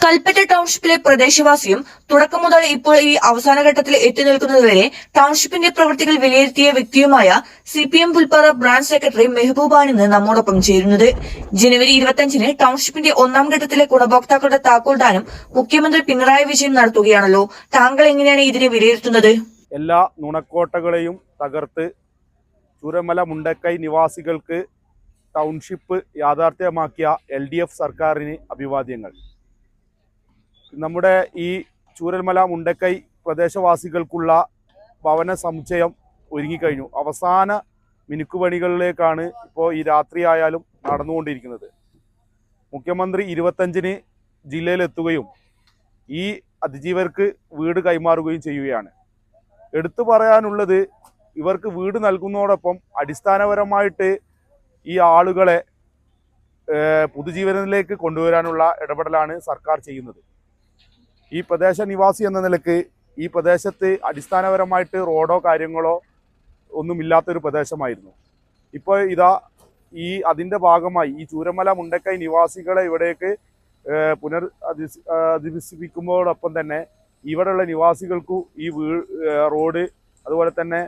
കൽപ്പറ്റ ടൗൺഷിപ്പിലെ പ്രദേശവാസിയും തുടക്കം മുതൽ ഇപ്പോൾ ഈ അവസാന ഘട്ടത്തിൽ എത്തി നിൽക്കുന്നതുവരെ ടൗൺഷിപ്പിന്റെ പ്രവൃത്തികൾ വിലയിരുത്തിയ വ്യക്തിയുമായ C P M Pulppara branch secretary മെഹബൂബാണിന്ന് നമ്മോടൊപ്പം ചേരുന്നത്. ജനുവരി ഇരുപത്തിയഞ്ചിന് ടൗൺഷിപ്പിന്റെ ഒന്നാം ഘട്ടത്തിലെ ഗുണഭോക്താക്കളുടെ താക്കോൽദാനം മുഖ്യമന്ത്രി പിണറായി വിജയൻ നടത്തുകയാണല്ലോ. താങ്കൾ എങ്ങനെയാണ് ഇതിനെ വിലയിരുത്തുന്നത്? എല്ലാ നുണക്കോട്ടകളെയും തകർത്ത് ചൂരമല മുണ്ടക്കൈ നിവാസികൾക്ക് ടൗൺഷിപ്പ് യാഥാർത്ഥ്യമാക്കിയ എൽ സർക്കാരിന് അഭിവാദ്യങ്ങൾ. നമ്മുടെ ഈ ചൂരൽമല മുണ്ടക്കൈ പ്രദേശവാസികൾക്കുള്ള ഭവന സമുച്ചയം ഒരുങ്ങിക്കഴിഞ്ഞു. അവസാന മിനുക്കുപണികളിലേക്കാണ് ഇപ്പോൾ ഈ രാത്രിയായാലും നടന്നുകൊണ്ടിരിക്കുന്നത്. മുഖ്യമന്ത്രി ഇരുപത്തഞ്ചിന് ജില്ലയിലെത്തുകയും ഈ അതിജീവർക്ക് വീട് കൈമാറുകയും ചെയ്യുകയാണ്. എടുത്തു പറയാനുള്ളത് ഇവർക്ക് വീട് നൽകുന്നതോടൊപ്പം അടിസ്ഥാനപരമായിട്ട് ഈ ആളുകളെ പുതുജീവനത്തിലേക്ക് കൊണ്ടുവരാനുള്ള ഇടപെടലാണ് സർക്കാർ ചെയ്യുന്നത്. ഈ പ്രദേശ നിവാസി എന്ന നിലയ്ക്ക് ഈ പ്രദേശത്ത് അടിസ്ഥാനപരമായിട്ട് റോഡോ കാര്യങ്ങളോ ഒന്നുമില്ലാത്തൊരു പ്രദേശമായിരുന്നു. ഇപ്പോൾ ഇതാ ഈ അതിന്റെ ഭാഗമായി ഈ ചൂരമല മുണ്ടക്കൈ നിവാസികളെ ഇവിടേക്ക് പുനർ അധിവസിപ്പിക്കുമ്പോടൊപ്പം തന്നെ ഇവിടെയുള്ള നിവാസികൾക്കു ഈ വീ റോഡ് അതുപോലെ തന്നെ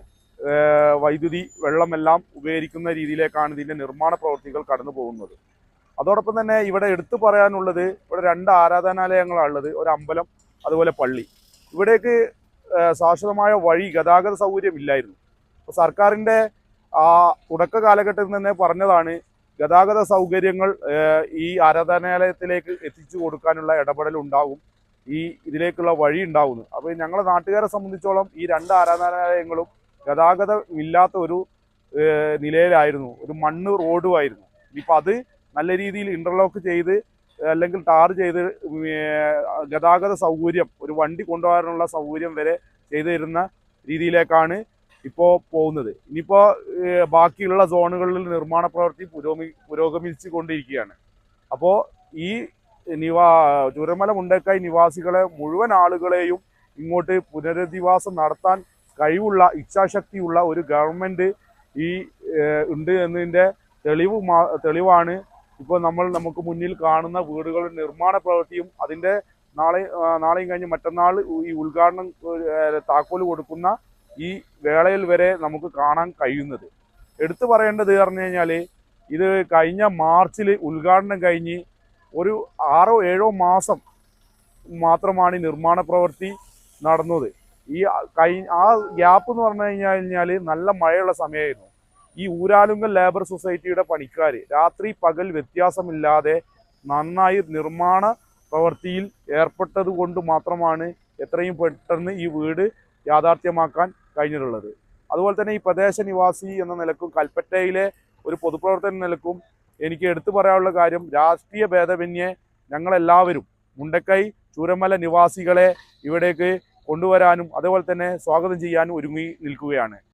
വൈദ്യുതി വെള്ളമെല്ലാം ഉപകരിക്കുന്ന രീതിയിലേക്കാണ് ഇതിന്റെ നിർമ്മാണ പ്രവൃത്തികൾ കടന്നു പോകുന്നത് അതോടൊപ്പം തന്നെ ഇവിടെ എടുത്തു പറയാനുള്ളത് ഇവിടെ രണ്ട് ആരാധനാലയങ്ങളാണ് ഉള്ളത് ഒരു അമ്പലം അതുപോലെ പള്ളി. ഇവിടേക്ക് ശാശ്വതമായ വഴി ഗതാഗത സൗകര്യം ഇല്ലായിരുന്നു. സർക്കാരിന്റെ ആ തുടക്ക കാലഘട്ടത്തിൽ തന്നെ പറഞ്ഞതാണ് ഗതാഗത സൗകര്യങ്ങൾ ഈ ആരാധനാലയത്തിലേക്ക് എത്തിച്ചു കൊടുക്കാനുള്ള ഇടപെടൽ ഉണ്ടാകും. ഈ ഇതിലേക്കുള്ള വഴി ഉണ്ടാവുന്നു അപ്പോൾ ഞങ്ങളെ നാട്ടുകാരെ സംബന്ധിച്ചോളം ഈ രണ്ട് ആരാധനാലയങ്ങളും ഗതാഗതമില്ലാത്ത ഒരു നിലയിലായിരുന്നു. ഒരു മണ്ണ് റോഡുമായിരുന്നു. ഇപ്പം അത് നല്ല രീതിയിൽ ഇന്റർലോക്ക് ചെയ്ത് അല്ലെങ്കിൽ ടാർ ചെയ്ത് ഗതാഗത സൗകര്യം ഒരു വണ്ടി കൊണ്ടുപോകാനുള്ള സൗകര്യം വരെ ചെയ്തു തരുന്ന രീതിയിലേക്കാണ് ഇപ്പോൾ പോകുന്നത്. ഇനിയിപ്പോൾ ബാക്കിയുള്ള സോണുകളിൽ നിർമ്മാണ പ്രവൃത്തി പുരോഗമി പുരോഗമിച്ചു കൊണ്ടിരിക്കുകയാണ് അപ്പോൾ ഈ നിവാ ചുരമല മുണ്ടക്കായ് നിവാസികളെ മുഴുവൻ ആളുകളെയും ഇങ്ങോട്ട് പുനരധിവാസം നടത്താൻ കഴിവുള്ള ഇച്ഛാശക്തിയുള്ള ഒരു ഗവൺമെന്റ് ഈ ഉണ്ട് എന്നതിന്റെ തെളിവ് തെളിവാണ് ഇപ്പോൾ നമ്മൾ നമുക്ക് മുന്നിൽ കാണുന്ന വീടുകളുടെ നിർമ്മാണ പ്രവൃത്തിയും അതിന്റെ നാളെ നാളെയും കഴിഞ്ഞ് മറ്റന്നാൾ ഈ ഉദ്ഘാടനം താക്കോൽ കൊടുക്കുന്ന ഈ വേളയിൽ വരെ നമുക്ക് കാണാൻ കഴിയുന്നത്. എടുത്തു പറയേണ്ടത് പറഞ്ഞു കഴിഞ്ഞാൽ ഇത് കഴിഞ്ഞ മാർച്ചിൽ ഉദ്ഘാടനം കഴിഞ്ഞ് ഒരു ആറോ ഏഴോ മാസം മാത്രമാണ് ഈ നിർമ്മാണ പ്രവൃത്തി നടന്നത്. ഈ കഴിഞ്ഞ ആ ഗ്യാപ്പ് എന്ന് പറഞ്ഞു കഴിഞ്ഞു കഴിഞ്ഞാൽ നല്ല മഴയുള്ള സമയമായിരുന്നു ഈ ഊരാലുങ്കൽ ലേബർ സൊസൈറ്റിയുടെ പണിക്കാർ രാത്രി പകൽ വ്യത്യാസമില്ലാതെ നന്നായി നിർമ്മാണ പ്രവൃത്തിയിൽ ഏർപ്പെട്ടത് കൊണ്ട് മാത്രമാണ് എത്രയും പെട്ടെന്ന് ഈ വീട് യാഥാർത്ഥ്യമാക്കാൻ കഴിഞ്ഞിട്ടുള്ളത്. അതുപോലെ തന്നെ ഈ പ്രദേശ നിവാസി എന്ന നിലക്കും കൽപ്പറ്റയിലെ ഒരു പൊതുപ്രവർത്തന നിലക്കും എനിക്ക് എടുത്തു പറയാനുള്ള കാര്യം രാഷ്ട്രീയ ഭേദമന്യേ ഞങ്ങളെല്ലാവരും മുണ്ടക്കൈ ചൂരമല നിവാസികളെ ഇവിടേക്ക് കൊണ്ടുവരാനും അതുപോലെ തന്നെ സ്വാഗതം ചെയ്യാനും ഒരുങ്ങി നിൽക്കുകയാണ്.